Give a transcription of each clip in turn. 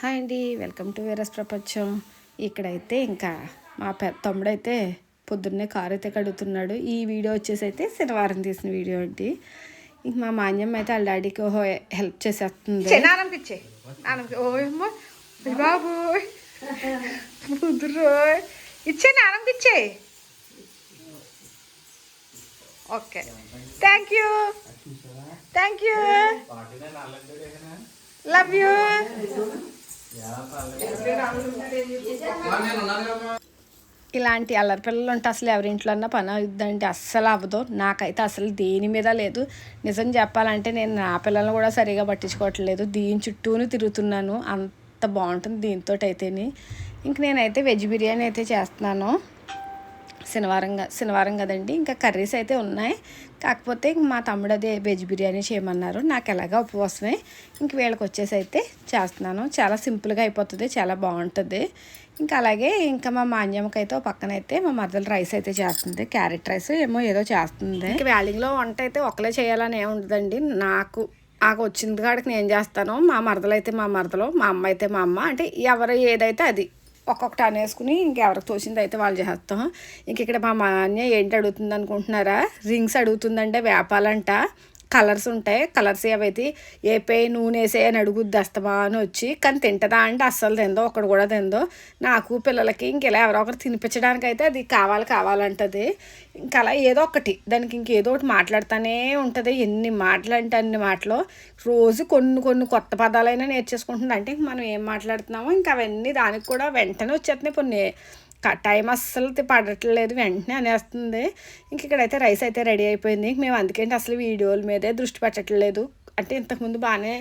Hi అండి welcome to వీరస్ ప్రపంచం. ఇక్కడైతే ఇంకా మా పె తమ్ముడైతే పొద్దున్నే కారు అయితే కడుగుతున్నాడు. ఈ వీడియో వచ్చేసి అయితే శనివారం తీసిన వీడియో అండి. ఇంక మా మాన్యం అయితే వాళ్ళ డాడీకి ఓహో హెల్ప్ చేసేస్తుంది. నాన్నకి బాబు ఇచ్చే నాన్నకి ఇచ్చే okay. Thank you thank you love you ఇలాంటి అల్లరి పిల్లలు ఉంటే అసలు ఎవరింట్లో అన్నా పని అవుద్దంటే అస్సలు అవ్వదు. నాకైతే అసలు దేని మీద లేదు. నిజం చెప్పాలంటే నేను నా పిల్లల్ని కూడా సరిగా పట్టించుకోవట్లేదు. దీని చుట్టూను తిరుగుతున్నాను. అంత బాగుంటుంది దీంతో అయితేని ఇంక నేనైతే వెజ్ బిర్యానీ అయితే చేస్తున్నాను. శనివారం శనివారం కదండి. ఇంకా కర్రీస్ అయితే ఉన్నాయి. కాకపోతే మా తమ్ముడు అదే వెజ్ బిర్యానీ చేయమన్నారు. నాకు ఎలాగా ఉపవాసమే. ఇంక వీళ్ళకి వచ్చేసి అయితే చేస్తున్నాను. చాలా సింపుల్గా అయిపోతుంది. చాలా బాగుంటుంది. ఇంకా అలాగే ఇంకా మా మాన్యమ్మకి అయితే పక్కన అయితే మా మరదలు రైస్ అయితే చేస్తుంది. క్యారెట్ రైస్ ఏమో ఏదో చేస్తుంది. ఇంకా వ్యాలింగ్లో వంట అయితే ఒకలే చేయాలని ఏమి ఉండదండి. నాకు నాకు వచ్చింది కాడికి నేను చేస్తాను. మా మరదలు అయితే మా మరదలు మా అమ్మ అయితే మా అమ్మ. అంటే ఎవరు ఏదైతే అది ఒక్కొక్కటి అనేసుకుని ఇంకెవరికి తోచింది అయితే వాళ్ళు చేస్తాం. ఇంక ఇక్కడ మా మాన్య ఏంటి అడుగుతుంది అనుకుంటున్నారా? రింగ్స్ అడుగుతుందంటే వేపాలంట. కలర్స్ ఉంటాయి. కలర్స్ ఏవైతే ఏ పే నూనె వేసే అని అడుగుద్ది అస్తమా అని వచ్చి కానీ తింటదా అంటే అస్సలు తిందో ఒకడు కూడా తిందో. నాకు పిల్లలకి ఇంకెలా ఎవరో ఒకరు తినిపించడానికి అయితే అది కావాలి కావాలంటది. ఇంకా అలా ఏదో ఒకటి దానికి ఇంకేదో ఒకటి మాట్లాడుతూనే ఉంటుంది. ఎన్ని మాటలు అంటే అన్ని మాటలు. రోజు కొన్ని కొన్ని కొత్త పదాలైనా నేర్చేసుకుంటుంది అంటే ఇంక మనం ఏం మాట్లాడుతున్నామో ఇంకా అవన్నీ దానికి కూడా వెంటనే వచ్చేస్తున్నాయి. కొన్ని టైం అస్సలు పడట్లేదు వెంటనే అనేస్తుంది. ఇంక ఇక్కడైతే రైస్ అయితే రెడీ అయిపోయింది. ఇంక మేము అందుకేంటి అసలు వీడియోల మీదే దృష్టి పెట్టట్లేదు. అంటే ఇంతకుముందు బాగానే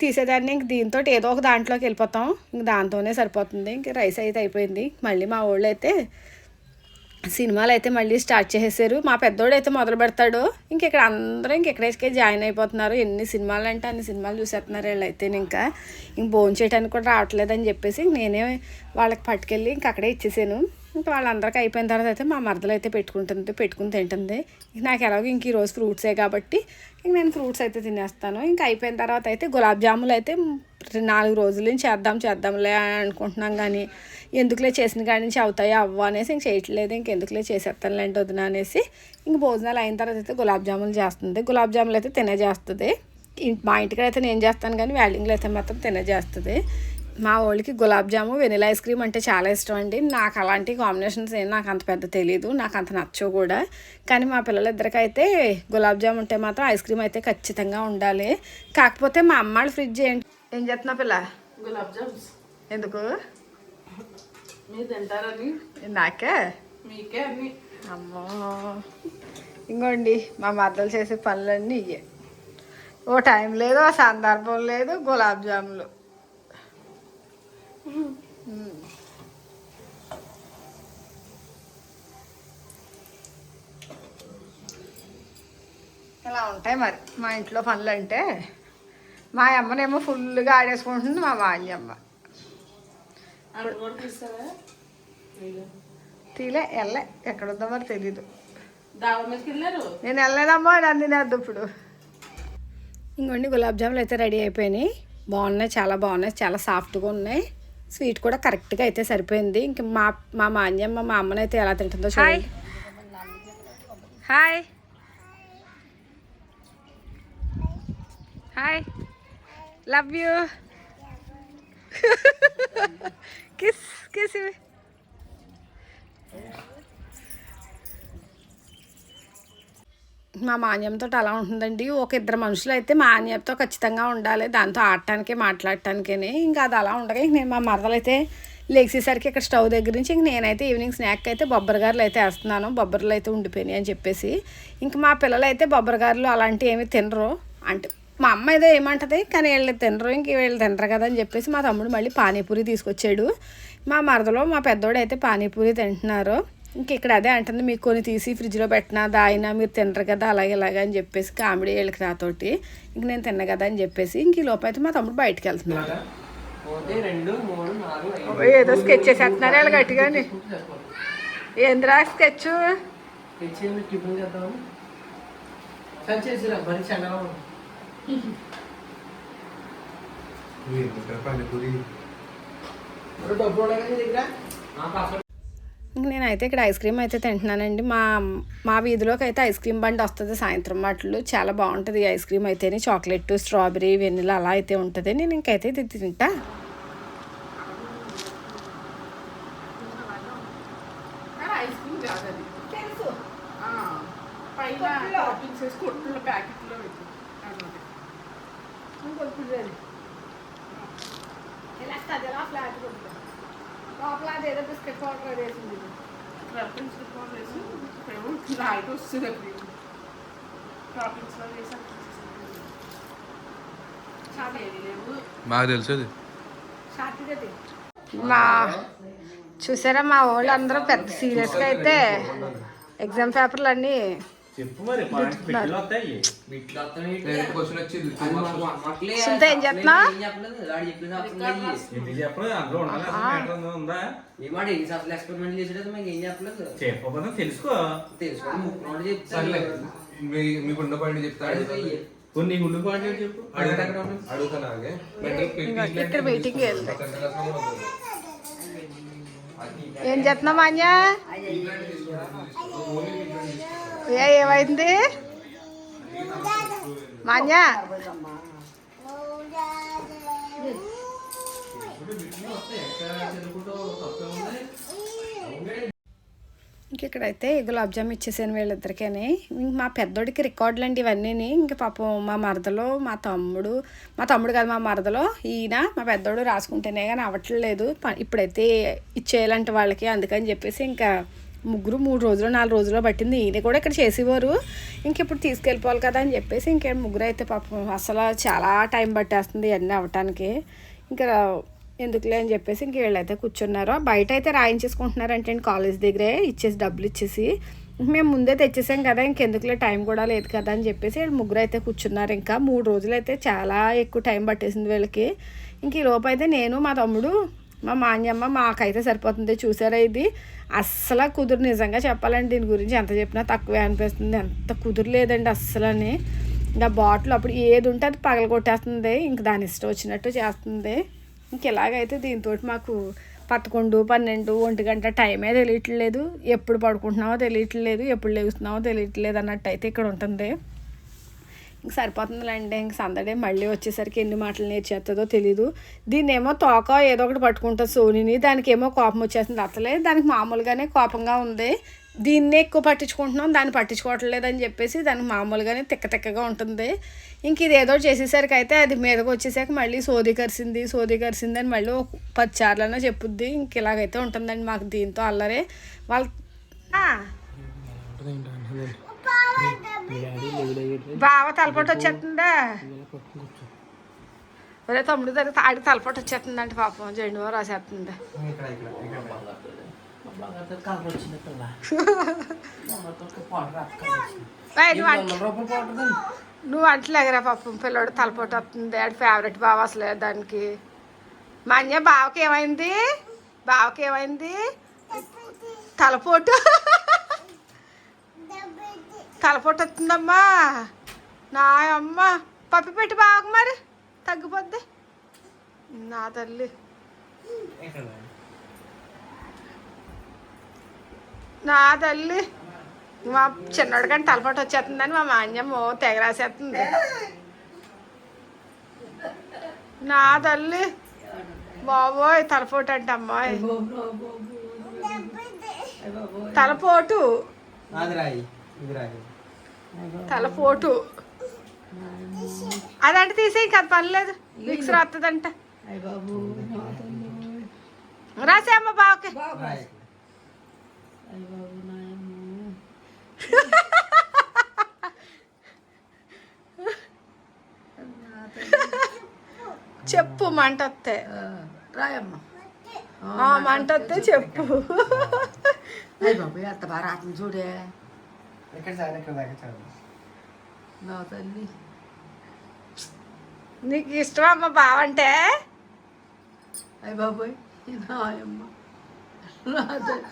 తీసేదాన్ని. ఇంక దీంతో ఏదో ఒక దాంట్లోకి వెళ్ళిపోతాం. ఇంక దాంతోనే సరిపోతుంది. ఇంక రైస్ అయితే అయిపోయింది. మళ్ళీ మా వాళ్ళు అయితే సినిమాలు అయితే మళ్ళీ స్టార్ట్ చేసేసారు. మా పెద్దోడు అయితే మొదలు పెడతాడు. ఇంక ఇక్కడ అందరూ ఇంక జాయిన్ అయిపోతున్నారు. ఎన్ని సినిమాలు అంటే అన్ని సినిమాలు చూసేస్తున్నారు వీళ్ళు అయితే ఇంకా. ఇంక భోజనం చేయడానికి కూడా రావట్లేదని చెప్పేసి నేనే వాళ్ళకి పట్టుకెళ్ళి ఇంక అక్కడే ఇచ్చేసాను. ఇంకా వాళ్ళందరికీ అయిపోయిన తర్వాత అయితే మా మరదలు అయితే పెట్టుకుంటుంది పెట్టుకుని తింటుంది. ఇంక నాకు ఎలాగో ఇంక ఈరోజు ఫ్రూట్సే కాబట్టి ఇంక నేను ఫ్రూట్స్ అయితే తినేస్తాను. ఇంకా అయిపోయిన తర్వాత అయితే గులాబ్ జాములు అయితే నాలుగు రోజుల నుంచి చేద్దాం చేద్దాంలే అనుకుంటున్నాం కానీ ఎందుకులే చేసిన కాడి నుంచి అవుతాయి అవ్వ అనేసి ఇంక చేయట్లేదు. ఇంకెందుకులే చేసేస్తానులేంటి వదిన అనేసి ఇంక భోజనాలు అయిన తర్వాత అయితే గులాబ్ జాములు చేస్తుంది. గులాబ్ జాములు అయితే తినే చేస్తుంది. మా ఇంటికాడ అయితే నేను చేస్తాను కానీ వ్యాలింగ్లో అయితే మాత్రం తినే చేస్తుంది. మా వాళ్ళకి gulab jamun vanilla ice cream అంటే చాలా ఇష్టం అండి. నాకు అలాంటి కాంబినేషన్స్ ఏం నాకు అంత పెద్ద తెలియదు నాకు అంత నచ్చవు కూడా. కానీ మా పిల్లలిద్దరికైతే గులాబ్ జామ్ ఉంటే మాత్రం ఐస్ క్రీమ్ అయితే ఖచ్చితంగా ఉండాలి. కాకపోతే మా అమ్మాళ్ళ ఫ్రిడ్జ్ ఏంటి ఏం చేస్తున్నా పిల్ల? గులాబ్ జామ్స్. ఎందుకు? మీరు తింటారని నాకే? మీకే అన్ని. అమ్మో. ఇంకోండి మా మద్దలు చేసే పనులన్నీ ఇయ్యే. ఓ టైం లేదు ఆ సందర్భం లేదు గులాబ్ జాములు. ఇలా ఉంటాయి మరి? మా ఇంట్లో పనులు అంటే మా అమ్మనేమో ఫుల్గా ఆడేసుకుంటుంది మా మాన్యమ్మ తీలే వెళ్ళే ఎక్కడుందో మరి తెలీదు. నేను వెళ్ళలేదమ్మా నన్ను తినేద్దు ఇప్పుడు. ఇంకోండి గులాబ్ జాములు అయితే రెడీ అయిపోయినాయి. బాగున్నాయి చాలా బాగున్నాయి చాలా సాఫ్ట్గా ఉన్నాయి. స్వీట్ కూడా కరెక్ట్గా అయితే సరిపోయింది. ఇంక మా మా మాన్యమ్మ మా అమ్మనైతే ఎలా తింటుందో చూడండి. Hi. Hi. Love you kiss kiss మా మాన్యంతో అలా ఉంటుందండి. ఒక ఇద్దరు మనుషులు అయితే మాన్యంతో ఖచ్చితంగా ఉండాలి. దాంతో ఆడటానికి మాట్లాడటానికే ఇంకా అది అలా ఉండగా ఇంక నేను మా మరదలైతే లేచేసరికి ఇక్కడ స్టవ్ దగ్గర నుంచి ఇంక నేనైతే ఈవినింగ్ స్నాక్ అయితే బొబ్బరిగారులు అయితే వేస్తున్నాను. బొబ్బర్లు అయితే ఉండిపోయినాయి అని చెప్పేసి. ఇంక మా పిల్లలు అయితే బొబ్బరిగారులు అలాంటివి ఏమీ తినరు. అంటే మా అమ్మ ఏదో ఏమంటది కానీ వీళ్ళు తినరు ఇంక వీళ్ళు తినరు కదా అని చెప్పేసి మా తమ్ముడు మళ్ళీ పానీపూరి తీసుకొచ్చాడు. మా మరదలో మా పెద్దోడు అయితే పానీపూరి తింటున్నారు. ఇంక ఇక్కడ అదే అంటుంది మీకు కొన్ని తీసి ఫ్రిడ్జ్లో పెట్టినా దాయినా మీరు తినరు కదా అలాగే ఇలాగే అని చెప్పేసి కామెడీ వీళ్ళకి నాతోటి. ఇంక నేను తిన్న కదా అని చెప్పేసి ఇంక ఈ లోపు అయితే మా తమ్ముడు బయటకు వెళ్తున్నాడు. ఏదో స్కెచ్ చేసేస్తున్నారు వాళ్ళు గట్టిగాని ఏంద్రా స్కెచ్? నేనైతే ఇక్కడ ఐస్ క్రీమ్ అయితే తింటున్నానండి. మా మా వీధిలోకి అయితే ఐస్ క్రీమ్ బండి వస్తుంది సాయంత్రం మాటలు. చాలా బాగుంటుంది ఐస్ క్రీమ్ అయితేనే. చాక్లెట్ స్ట్రాబెరీ వెన్నెల అలా అయితే ఉంటుంది. నేను ఇంకైతే ఇది తింటా. ఐస్ క్రీమ్ కాదు అది తెలుసు పైన టాపింగ్స్ వేసి కొట్టుల ప్యాకెట్లో పెట్టి అదొకటి. లోపల ఏదో బిస్కెట్ పౌడర్ వేసింది టాపింగ్స్ రిపోర్ట్ వేసి ఏమో లైట్ వస్తుంది క్రీమ్ టాపింగ్స్లో వేసి అట్లా చేసేది. చాలా ఏది లేవు మాకు తెలుసు అది మా చూసారా మా వాళ్ళు అందరూ పెద్ద సీరియస్గా అయితే ఎగ్జామ్ పేపర్లు అన్నీ చెప్పు మరి పాయింట్స్ పెట్టిలో వస్తాయి వీటిలో వస్తున్నాయి క్వశ్చన్ వచ్చింది అది మాకు అమ్మట్లే. సునీత ఏం చేస్తున్నావ్? ఏం చెప్పలేదు వాడు చెప్పిన అర్థం కాదు. ఎందుకు చెప్పలేదు అందులో ఉండాలి అసలు matter ఉందా? ఉందా ఏమాడు ఎన్ని అసలు ఎక్స్పెరిమెంట్ చేసేది మాకు ఏం చెప్పలేదు చెప్పకపోతే తెలుసుకో తెలుసుకోండి ముక్కు నోటి సర్లే చెప్తాను మీ- మీకు ఉన్న పాయింట్ చెప్తాడు కొన్ని గుండు పాయింట్ చెప్పు అడుగుతాను అలాగే ఇక్కడ మీటింగ్ వెళ్తే ఏం చేస్తున్నావు మాన్యా ఏ ఏమైంది? మాన్యా? ఇంకెక్కడైతే గులాబ్ జామ్ ఇచ్చేసాను వీళ్ళిద్దరికని మా పెద్దోడికి రికార్డులు అండి ఇవన్నీ ఇంక పాపం మా మరదలో మా తమ్ముడు మా తమ్ముడు కాదు మా మరదలో ఈయన మా పెద్దోడు రాసుకుంటేనే కానీ అవ్వట్లేదు. ప- ఇప్పుడైతే ఇచ్చేయాలంటే వాళ్ళకి అందుకని చెప్పేసి ఇంకా ముగ్గురు మూడు రోజులు నాలుగు రోజులు పట్టింది. ఈయన కూడా ఇక్కడ చేసేవారు. ఇంకెప్పుడు తీసుకెళ్ళిపోవాలి కదా అని చెప్పేసి ఇంకే ముగ్గురు అయితే పాపం అసలు చాలా టైం పట్టేస్తుంది అన్నీ అవ్వటానికి. ఇంకా ఎందుకులే అని చెప్పేసి ఇంక వీళ్ళైతే కూర్చున్నారు. బయట అయితే రాయించేసుకుంటున్నారంటే కాలేజ్ దగ్గరే ఇచ్చేసి డబ్బులు ఇచ్చేసి. మేము ముందే తెచ్చేసాం కదా ఇంకెందుకులే టైం కూడా లేదు కదా అని చెప్పేసి వీళ్ళు ముగ్గురు అయితే కూర్చున్నారు. ఇంకా మూడు రోజులు అయితే చాలా ఎక్కువ టైం పట్టేసింది వీళ్ళకి. ఇంక ఈ లోపు అయితే నేను మా తమ్ముడు మా మాన్యమ్మ మాకైతే సరిపోతుంది. చూసారా ఇది? అస్సలు కుదురు. నిజంగా చెప్పాలంటే దీని గురించి ఎంత చెప్పినా తక్కువే అనిపిస్తుంది. ఎంత కుదురు లేదండి అస్సలని. ఇంకా బాటిల్ అప్పుడు ఏది ఉంటే అది పగల కొట్టేస్తుంది ఇంక దాని ఇష్టం వచ్చినట్టు చేస్తుంది. ఇంక ఇలాగైతే దీంతో మాకు పదకొండు పన్నెండు ఒంటి గంట టైమే తెలియట్లేదు. ఎప్పుడు పడుకుంటున్నామో తెలియట్లేదు. ఎప్పుడు లేగుతున్నామో తెలియట్లేదు అన్నట్టు అయితే ఇక్కడ ఉంటుంది. ఇంక సరిపోతుందిలేండి. ఇంక సందడే మళ్ళీ వచ్చేసరికి ఎన్ని మాటలు నేర్చేస్తుందో తెలీదు. దీన్ని ఏమో తోక ఏదో ఒకటి పట్టుకుంటుంది సోనీని. దానికి ఏమో కోపం వచ్చేస్తుంది అసలే దానికి మామూలుగానే కోపంగా ఉంది. దీన్నే ఎక్కువ పట్టించుకుంటున్నాం. దాన్ని పట్టించుకోవట్లేదు అని చెప్పేసి దానికి మామూలుగానే తిక్క తిక్కగా ఉంటుంది. ఇంక ఇది ఏదో చేసేసరికి అయితే అది మీదకి వచ్చేసాక మళ్ళీ సోది కరిసింది సోది కరిసింది అని మళ్ళీ ఒక పది సార్లన్నా చెప్పుద్ది. ఇంక ఇలాగైతే ఉంటుందండి మాకు దీంతో అల్లరే. వాళ్ళ ఆ. బావ తలపోటు వచ్చేస్తుందా? ఒరే తమ్ముడు దగ్గర ఆడికి తలపోటు వచ్చేస్తుందంటే పాపం. జెండు రాసేస్తుంది? నువ్వు అంటలేగరా పాపం. పిల్లడు తలపోటు వస్తుంది. ఆడి ఫేవరెట్ బావ అసలే దానికి. మా బావకి ఏమైంది బావకి ఏమైంది తలపోటు. తలపోటు వస్తుందమ్మా నా అమ్మ పప్పి పెట్టి బావకు మరి. తగ్గిపోద్ది. నా తల్లి. నా తల్లి. మా చిన్నోడు కానీ తలపాటు వచ్చేస్తుందని మా మాన్యమ్మ తెగ రాసేస్తుంది. నా తల్లి. బాబోయ్ తలపోటు అంట అమ్మాయి తలపోటు. రాయి. తలపోటు అదంటే తీసే ఇంకా లేదు మిక్స్ రాస్తుందంట రాసే అమ్మ బావకి. చెప్పు మంట వస్తే. రాయమ్మా. ఆ మంట వస్తే చెప్పు. అయ్యి బాబు ఎంత బాగా రాత్రి చూడే. ఇక్కడ సార్? ఇక్కడ దాకా చదువు నా తల్లి. నీకు ఇష్టం అమ్మ బావంటే? అయ్యి బాబోయ్ నాయమ్మ. నా తల్లి.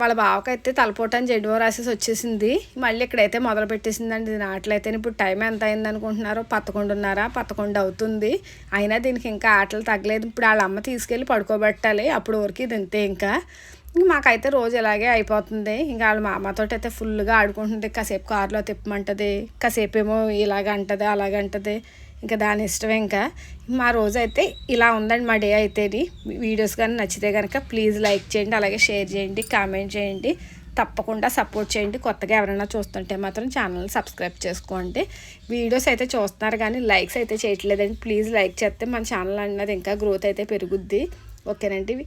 వాళ్ళ బావకైతే తలపోటని జెండువో రాసేసి వచ్చేసింది. మళ్ళీ ఇక్కడైతే మొదలు పెట్టేసిందండి. ఇది నాట్లయితే ఇప్పుడు టైం ఎంత అయింది అనుకుంటున్నారో పదకొండున్నర పదకొండు అవుతుంది. అయినా దీనికి ఇంకా ఆటలు తగ్గలేదు. ఇప్పుడు వాళ్ళ అమ్మ తీసుకెళ్ళి పడుకోబెట్టాలి. అప్పుడు వరకు ఇది ఇంతే ఇంక. మాకైతే రోజు ఇలాగే అయిపోతుంది. ఇంకా వాళ్ళ మా అయితే ఫుల్గా ఆడుకుంటుంది. కాసేపు కారులో తిప్పమంటుంది. కాసేపు ఏమో ఇలాగ అంటది అలాగ అంటది. ఇంకా దాని ఇష్టం ఇంకా. మా రోజు అయితే ఇలా ఉందండి మా డే అయితే వీడియోస్ కానీ నచ్చితే కనుక ప్లీజ్ లైక్ చేయండి అలాగే షేర్ చేయండి కామెంట్ చేయండి. తప్పకుండా సపోర్ట్ చేయండి. కొత్తగా ఎవరైనా చూస్తుంటే మాత్రం ఛానల్ సబ్స్క్రైబ్ చేసుకోండి. వీడియోస్ అయితే చూస్తున్నారు కానీ లైక్స్ అయితే చేయట్లేదండి. ప్లీజ్ లైక్ చేస్తే మన ఛానల్ అన్నది ఇంకా గ్రోత్ అయితే పెరుగుద్ది. ఓకేనండి.